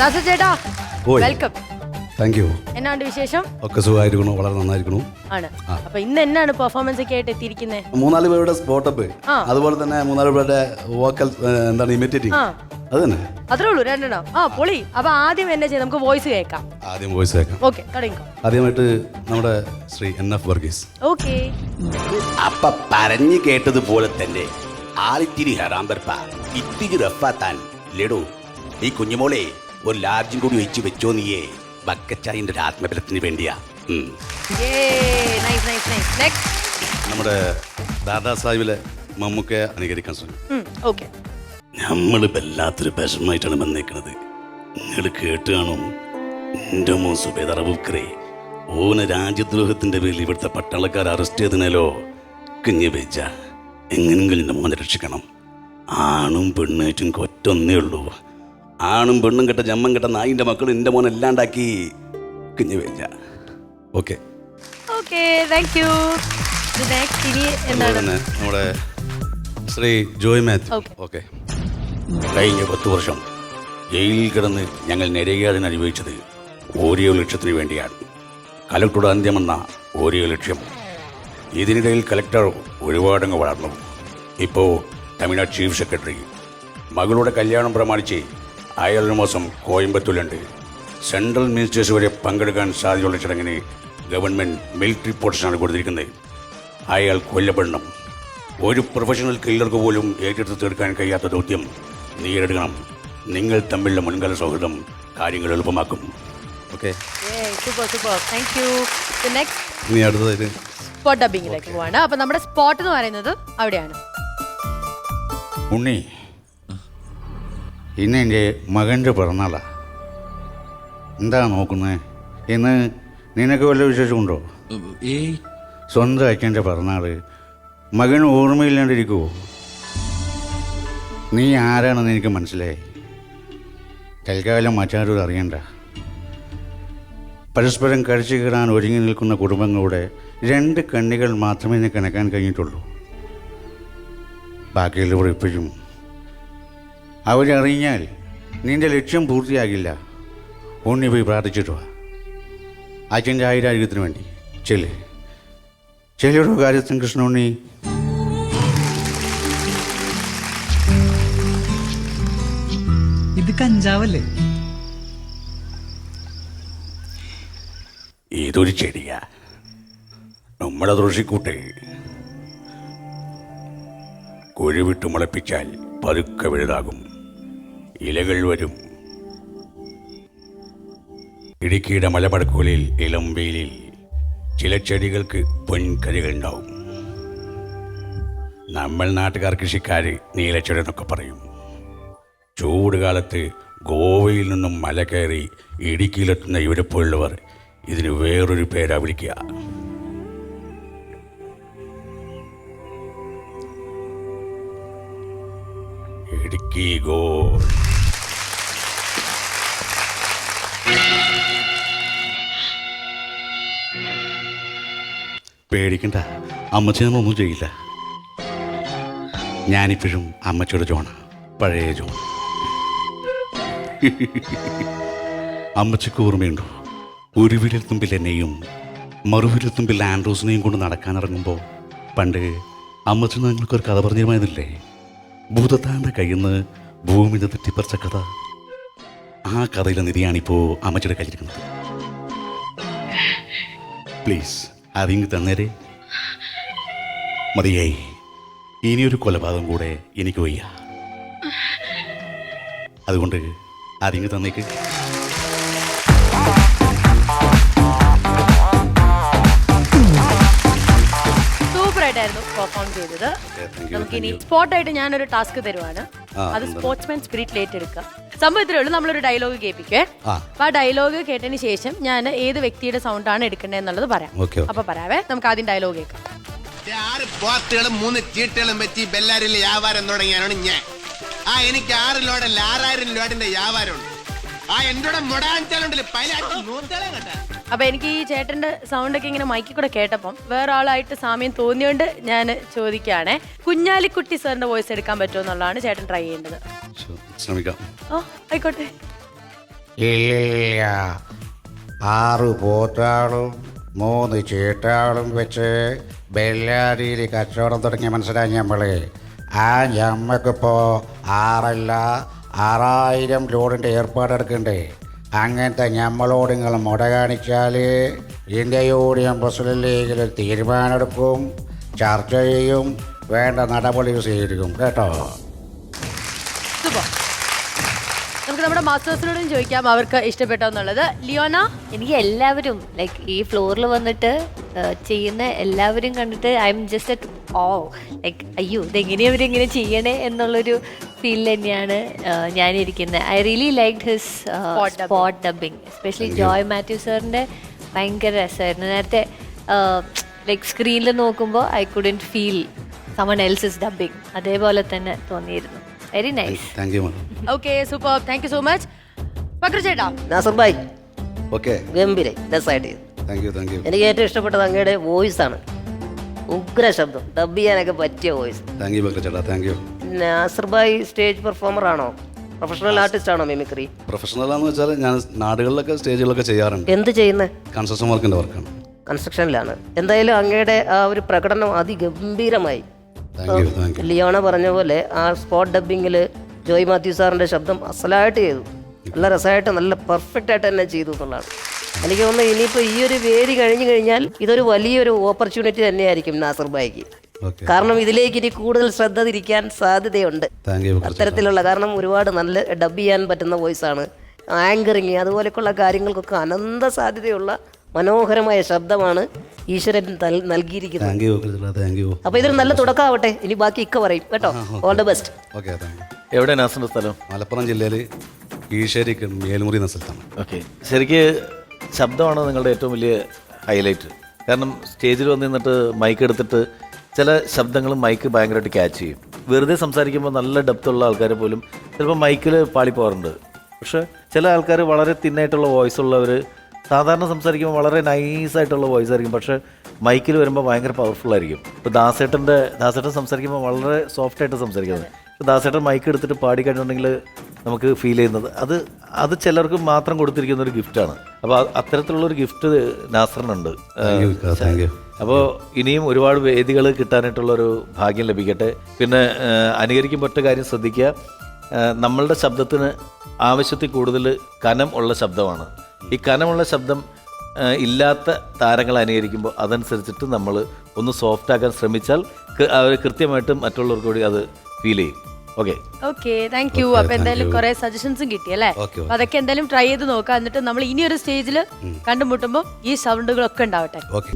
ദാസ ചേട്ടാ ഓയ്. Welcome thank you എന്നാണ്ട് വിശേഷം? ഒക്കെ സുഖമായിരിക്കണു വളരെ നന്നായിരിക്കണു ആണ്. അപ്പൊ ഇന്ന് എന്നാണ് പെർഫോമൻസ് ഒക്കെ ആയിട്ട് എത്തിയിരിക്കുന്നത് മൂന്നാൽ പേരുടെ സ്പോട്ടപ്പ് ആ. അതുപോലെ തന്നെ മൂന്നാൽ പേരുടെ വോക്കൽ എന്താണ് ഇമിറ്റേറ്റിംഗ് ആ. അത് തന്നെ. അത്രേ ഉള്ളൂ രണ്ടെണ്ണം. ആ പൊളി. അപ്പൊ ആദ്യം എന്നെ ചെയ്ത് നമുക്ക് വോയിസ് കേൾക്കാം. ആദ്യം വോയിസ് കേൾക്കാം. ഓക്കെ തുടങ്ങിക്കോ. ആദ്യമായിട്ട് നമ്മുടെ Shri N F Varghese. Okay അപ്പ പറഞ്ഞു കേട്ടതുപോലെ തന്നെ ആളിത്തിരി ഹറാമ്പർപ്പ ഇത്തിരി റഫാത്താൻ ലഡു ഈ കുഞ്ഞുമോളെ ഒരു ലാർജും കൂടി ഒഴിച്ച് വെച്ചോ നീയേ. ബക്കച്ചായന്റെ ഒരു ആത്മബലത്തിന് വേണ്ടിയാ. നമ്മുടെ ദാദാ സാഹിബിലെ മമ്മൂക്കയെ അനുകരിക്കാൻ ശ്രമിക്കും. നമ്മൾ വല്ലാത്തൊരു വിഷമമായിട്ടാണ് വന്നേക്കുന്നത് നിങ്ങൾ കേട്ട് കാണും. എന്റെ മോൻ സുബേദർ അബൂക്കറെ ഓന രാജ്യദ്രോഹത്തിന്റെ പേരിൽ ഇവിടുത്തെ പട്ടാളക്കാർ അറസ്റ്റ് ചെയ്തതിനാലോ? കുഞ്ഞ് വെച്ച എങ്ങനെങ്കിലും എന്റെ മോനെ രക്ഷിക്കണം. ആണും പെണ്ണായിട്ടും കൊറ്റൊന്നേ ഉള്ളൂ. ആണും പെണ്ണും കെട്ട ജമ്മം കെട്ട നായിന്റെ മക്കൾ എന്റെ മോനെ എല്ലാണ്ടാക്കി കുഞ്ഞ് വെച്ച ഓക്കെ. നമ്മുടെ ശ്രീ ജോയ് മാത്യു. ഓക്കെ. കഴിഞ്ഞ പത്ത് വർഷം ജയിലിൽ കിടന്ന് ഞങ്ങൾ നിരയാടിന് അനുഭവിച്ചത് ഓരോ ലക്ഷ്യത്തിന് വേണ്ടിയാണ്. കലക്ടറുടെ അന്ത്യമെന്ന ഓരോ ലക്ഷ്യം. ഇതിനിടയിൽ കലക്ടർ ഒരുപാടങ്ങ് വളർന്നു. ഇപ്പോൾ തമിഴ്നാട് ചീഫ് സെക്രട്ടറി. മകളുടെ കല്യാണം പ്രമാണിച്ച് അയാളുടെ മാസം കോയമ്പത്തൂരുണ്ട് സെൻട്രൽ മിനിസ്റ്റേഴ്സ് വരെ പങ്കെടുക്കാൻ സാധ്യതയുള്ള ചടങ്ങിന് ഗവൺമെന്റ് മിലിറ്ററി പോർഷനാണ് കൊടുത്തിരിക്കുന്നത്. അയാൾ കൊല്ലപ്പെടണം. ഒരു പ്രൊഫഷണൽ കില്ലർക്ക് പോലും ഏറ്റെടുത്ത് തീർക്കാൻ കഴിയാത്ത ദൗത്യം നേരിടണം. നിങ്ങൾ തമ്മിലുള്ള മുൻകാല സൗഹൃദം കാര്യങ്ങൾ എളുപ്പമാക്കും. Okay. Super super thank you next ഇനി അടുത്തതായിട്ട് സ്പോട്ട് ഡബിങ്ങിലേക്ക് പോവാണ്. അപ്പൊ നമ്മുടെ സ്പോട്ട് എന്ന് പറയുന്നത് അവിടെയാണ്. ഉണ്ണി ഇന്ന് എന്റെ മകന്റെ പിറന്നാളാ. എന്താ നോക്കുന്നത് ഇന്ന് നിനക്ക് വല്ല വിശേഷമുണ്ടോ? ഏയ് സ്വന്തം അച്ഛന്റെ പിറന്നാൾ മകന് ഓർമ്മയില്ലാണ്ടിരിക്കുമോ നീ ആരാണെന്ന് എനിക്ക് മനസ്സിലായി. തൽക്കാലം മറ്റാരും അറിയണ്ട. പരസ്പരം കഴിച്ചു കീറാൻ ഒരുങ്ങി നിൽക്കുന്ന കുടുംബങ്ങളുടെ രണ്ട് കണ്ണികൾ മാത്രമേ നിനക്ക് കണക്കാൻ കഴിഞ്ഞിട്ടുള്ളൂ. ബാക്കിയുള്ളവർ ഇപ്പോഴും അവരറിഞ്ഞാൽ നിന്റെ ലക്ഷ്യം പൂർത്തിയാകില്ല. ഉണ്ണി പോയി പ്രാർത്ഥിച്ചിട്ട് വാ. അച്ഛന്റെ ആയിരാരോഗ്യത്തിന് വേണ്ടി. ചെൽ. ചെല്ലിയുടെ കാര്യത്തിൽ കൃഷ്ണുണ്ണി ഇത് കഞ്ചാവല്ലേ? ഇതൊരു ചെടിയാ. നമ്മുടെ തുളസിക്കൂട്ടെ കുഴിവിട്ട് മുളപ്പിച്ചാൽ പതുക്കെ വലുതാകും. ഇലകൾ വരും. ഇടുക്കിയുടെ മലപടക്കുകളിൽ ഇളം വെയിലിൽ ചില ചെടികൾക്ക് പൊൻകരികൾ ഉണ്ടാവും നമ്മൾ നാട്ടുകാർ കൃഷിക്കാർ നീലച്ചെടി എന്നൊക്കെ പറയും. ചൂട് കാലത്ത് ഗോവയിൽ നിന്നും മല കയറി ഇടുക്കിയിലെത്തുന്ന ഇവരെപ്പോലുള്ളവർ ഇതിന് വേറൊരു പേരാ വിളിക്കുക. ഇടുക്കി ഗോ. പേടിക്കണ്ട. അമ്മച്ചി ഒന്നും ചെയ്യില്ല. ഞാനിപ്പോഴും അമ്മച്ചിയുടെ ജോണ. പഴയ ജോൺ. അമ്മച്ചിക്ക് ഓർമ്മയുണ്ടോ? ഒരു വിരൽ തുമ്പിൽ എന്നെയും മറുവിരൽ തുമ്പിൽ ആൻഡ്രോസിനെയും കൊണ്ട് നടക്കാനിറങ്ങുമ്പോൾ പണ്ട് അമ്മച്ചി ഞങ്ങൾക്കൊരു കഥ പറഞ്ഞിരുമായിരുന്നില്ലേ? ഭൂതത്താന്റെ കയ്യിൽ നിന്ന് ഭൂമി തെറ്റിപ്പറിച്ച കഥ. ആ കഥയിലെ നിധിയാണിപ്പോൾ അമ്മച്ചിയുടെ കയ്യിലിരിക്കുന്നത്. പ്ലീസ് അതിങ്ങ് തന്നേരെ. മതിയായി. ഇനിയൊരു കൊലപാതകം കൂടെ എനിക്ക് വയ്യ. അതുകൊണ്ട് അതിങ്ങ് തന്നേക്ക്. ചെയ്തത്. നമുക്കിനി. സ്പോട്ടായിട്ട് ഞാനൊരു ടാസ്ക് തരുവാണ്. അത് സ്പോർട്സ്മാൻ സ്പിരിറ്റ് ഏറ്റെടുക്കുക സംഭവം ഇത്രേ ഉള്ളൂ നമ്മളൊരു ഡയലോഗ് കേൾപ്പിക്കേ. ആ. അപ്പൊ ആ ഡയലോഗ് കേട്ടതിന് ശേഷം ഞാൻ ഏത് വ്യക്തിയുടെ സൗണ്ടാണ് എടുക്കേണ്ടത് എന്നുള്ളത് പറയാം. അപ്പൊ പറയാവേ നമുക്ക് ആദ്യം ഡയലോഗ് കേൾക്കാം. ആറ് പോത്തുകളും മൂന്ന് ചീട്ടുകളും വെച്ച് ബെല്ലാരിൽ വ്യാപാരം തുടങ്ങിയാണ് ഞാൻ. ആ എനിക്ക് ആറ് ലോഡല്ല ആറായിരം ലോഡിന്റെ വ്യാപാരമുണ്ട്. ആ എന്റെ മുടാഞ്ചലുണ്ടല്ലോ പല നൂറ്റളം കണ്ട? അപ്പൊ എനിക്ക് ഈ ചേട്ടന്റെ സൗണ്ട് ഒക്കെ ഇങ്ങനെ മൈക്കിൽ കൂടെ കേട്ടപ്പം വേറെ ആളായിട്ട് സാമ്യം തോന്നിയോണ്ട് ഞാൻ ചോദിക്കുകയാണേ. കുഞ്ഞാലിക്കുട്ടി സാറിന്റെ വോയിസ് എടുക്കാൻ പറ്റുമോ എന്നുള്ളതാണ് ചേട്ടൻ ട്രൈ ചെയ്യേണ്ടത്. ശ്രമിക്കാം. ഓ ആയിക്കോട്ടെ. ഇല്ല. ആറ് പോത്താളും മൂന്ന് ചേട്ടാളും വെച്ച് ബെല്ലാരിയിൽ കച്ചവടം തുടങ്ങിയ മനസ്സിലായി ഞമ്മൾ. ആ ഞമ്മക്കിപ്പോൾ ആറല്ല ആറായിരം ലോഡിന്റെ ഏർപ്പാടെടുക്കണ്ടേ അങ്ങനത്തെ ഞമ്മളോട് നിങ്ങൾ മുട കാണിച്ചാൽ ഇന്ത്യ യൂണിയൻ മുസ്ലിം ലീഗിൽ തീരുമാനമെടുക്കും ചർച്ച ചെയ്യും വേണ്ട നടപടി സ്വീകരിക്കും. കേട്ടോ? നമുക്ക് നമ്മുടെ മാസ്റ്റേഴ്സിനോടും ചോദിക്കാം അവർക്ക് ഇഷ്ടപ്പെട്ടെന്നുള്ളത്. ലിയോന? എനിക്ക് എല്ലാവരും ലൈക്ക് ഈ ഫ്ലോറിൽ വന്നിട്ട് ചെയ്യുന്ന എല്ലാവരും കണ്ടിട്ട് I'm just oh like അയ്യോ ഇതെങ്ങനെയാ ഇവരിങ്ങനെ ചെയ്യണേ എന്നുള്ളൊരു ഫീൽ തന്നെയാണ് ഞാനിരിക്കുന്നത്. I really like his spot dubbing especially Joy Mathew സാറിന്റെ ഭയങ്കര രസമായിരുന്നു. നേരത്തെ ലൈക്ക് സ്ക്രീനിൽ നോക്കുമ്പോൾ I couldn't feel someone else is dubbing അതേപോലെ തന്നെ തോന്നിയിരുന്നു. Very nice thank you okay super thank you so much Pakru ചേട്ടാ നാസർ ഭായ് ഓക്കെ ഗംഭീരെ. രസമായിട്ട് ചെയ്തു. താങ്ക് യു താങ്ക് യു എനിക്ക് ഏറ്റവും ഇഷ്ടപ്പെട്ടത് അങ്ങയുടെ വോയിസ് ആണ്. ഉഗ്ര ശബ്ദം. ഡബ് ചെയ്യാനൊക്കെ പറ്റിയ വോയിസ് താങ്ക് യു ബക്ര ചേട്ടാ. താങ്ക് യു നാസർ ഭായ് സ്റ്റേജ് പെർഫോമർ ആണോ? പ്രൊഫഷണൽ ആർട്ടിസ്റ്റ് ആണോ മിമിക്രി പ്രൊഫഷണൽ ആണെന്ന് വെച്ചാൽ ഞാൻ നാടുകളിലൊക്കെ സ്റ്റേജുകളൊക്കെ ചെയ്യാറുണ്ട്. എന്ത് ചെയ്യുന്നത് കൺസ്ട്രക്ഷൻ വർക്കിന്റെ വർക്കാണ് കൺസ്ട്രക്ഷനിലാണ് എന്തായാലും അങ്ങയുടെ ആ ഒരു പ്രകടനം അതിഗംഭീരമായി. ലിയോണ പറഞ്ഞ പോലെ ആ സ്പോട്ട് ഡബിങ്ങിൽ ജോയ് മാത്യു സാറിന്റെ ശബ്ദം അസലായിട്ട് ചെയ്തു. നല്ല രസമായിട്ട് നല്ല പെർഫെക്റ്റ് ആയിട്ട് തന്നെ ചെയ്തു എന്നുള്ളതാണ്. എനിക്ക് തോന്നുന്നു ഇനിയിപ്പോൾ ഈ ഒരു വേദി കഴിഞ്ഞു കഴിഞ്ഞാൽ ഇതൊരു വലിയൊരു ഓപ്പർച്യൂണിറ്റി തന്നെയായിരിക്കും നാസർ ഭായിക്ക്. ഓക്കെ കാരണം ഇതിലേക്ക് ഇനി കൂടുതൽ ശ്രദ്ധ തിരിക്കാൻ സാധ്യതയുണ്ട്. അത്തരത്തിലുള്ള കാരണം ഒരുപാട് നല്ല ഡബ് ചെയ്യാൻ പറ്റുന്ന വോയിസ് ആണ്. ആങ്കറിങ് അതുപോലെയൊക്കെയുള്ള കാര്യങ്ങൾക്കൊക്കെ അനന്ത സാധ്യതയുള്ള മനോഹരമായ ശബ്ദമാണ് ഈശ്വരൻ തൽ- നൽകിയിരിക്കുന്നത്. അപ്പൊ ഇതൊരു നല്ല തുടക്കമാവട്ടെ. ഇനി ബാക്കി ഇക്ക പറയും കേട്ടോ. All the best okay thank you എവിടെ നാസിന്റെ സ്ഥലം? മലപ്പുറം ജില്ലയിൽ ഈശ്വരി മേൽമുറി എന്ന സ്ഥലത്താണ്. ഓക്കെ ശരിക്ക് ശബ്ദമാണ് നിങ്ങളുടെ ഏറ്റവും വലിയ ഹൈലൈറ്റ് കാരണം സ്റ്റേജിൽ വന്ന് നിന്നിട്ട് മൈക്ക് എടുത്തിട്ട് ചില ശബ്ദങ്ങൾ മൈക്ക് ഭയങ്കരമായിട്ട് ക്യാച്ച് ചെയ്യും. വെറുതെ സംസാരിക്കുമ്പോൾ നല്ല ഡെപ്തുള്ള ആൾക്കാർ പോലും ചിലപ്പോൾ മൈക്കിൽ പാളിപ്പോകാറുണ്ട്. പക്ഷേ ചില ആൾക്കാർ വളരെ തിന്നായിട്ടുള്ള വോയിസ് ഉള്ളവർ സാധാരണ സംസാരിക്കുമ്പോൾ വളരെ നൈസായിട്ടുള്ള വോയിസ് ആയിരിക്കും. പക്ഷേ മൈക്കിൽ വരുമ്പോൾ ഭയങ്കര പവർഫുൾ ആയിരിക്കും. ഇപ്പോൾ ദാസേട്ടന്റെ ദാസേട്ടൻ സംസാരിക്കുമ്പോൾ വളരെ സോഫ്റ്റായിട്ട് സംസാരിക്കുന്നത്. ദാസേട്ടൻ മൈക്ക് എടുത്തിട്ട് പാടി കഴിഞ്ഞിട്ടുണ്ടെങ്കിൽ നമുക്ക് ഫീൽ ചെയ്യുന്നത്. അത് അത് ചിലർക്ക് മാത്രം കൊടുത്തിരിക്കുന്ന ഒരു ഗിഫ്റ്റാണ് അപ്പോൾ അത്തരത്തിലുള്ള ഒരു ഗിഫ്റ്റ് നാസറിനുണ്ട്. അപ്പോൾ ഇനിയും ഒരുപാട് വേദികൾ കിട്ടാനായിട്ടുള്ള ഒരു ഭാഗ്യം ലഭിക്കട്ടെ. പിന്നെ അനുകരിക്കും അനുകരിക്കുമ്പോൾ ഒറ്റ കാര്യം ശ്രദ്ധിക്കുക. നമ്മളുടെ ശബ്ദത്തിന് ആവശ്യത്തിൽ കൂടുതൽ കനം ഉള്ള ശബ്ദമാണ്. ഈ കനമുള്ള ശബ്ദം ഇല്ലാത്ത താരങ്ങൾ അനുകരിക്കുമ്പോൾ അതനുസരിച്ചിട്ട് നമ്മൾ ഒന്ന് സോഫ്റ്റ് ആക്കാൻ ശ്രമിച്ചാൽ അവർ കൃത്യമായിട്ടും മറ്റുള്ളവർക്ക് കൂടി അത് ഫീൽ ചെയ്യും. ഓക്കെ ഓക്കെ താങ്ക് യു അപ്പൊ എന്തായാലും. കുറെ സജഷൻസും കിട്ടി അല്ലേ? Okay, അതൊക്കെ എന്തായാലും ട്രൈ ചെയ്ത് നോക്കാം. എന്നിട്ട് നമ്മൾ ഇനി ഒരു സ്റ്റേജിൽ കണ്ടുമുട്ടുമ്പോൾ ഈ സൗണ്ടുകളൊക്കെ ഉണ്ടാവട്ടെ. ഓക്കെ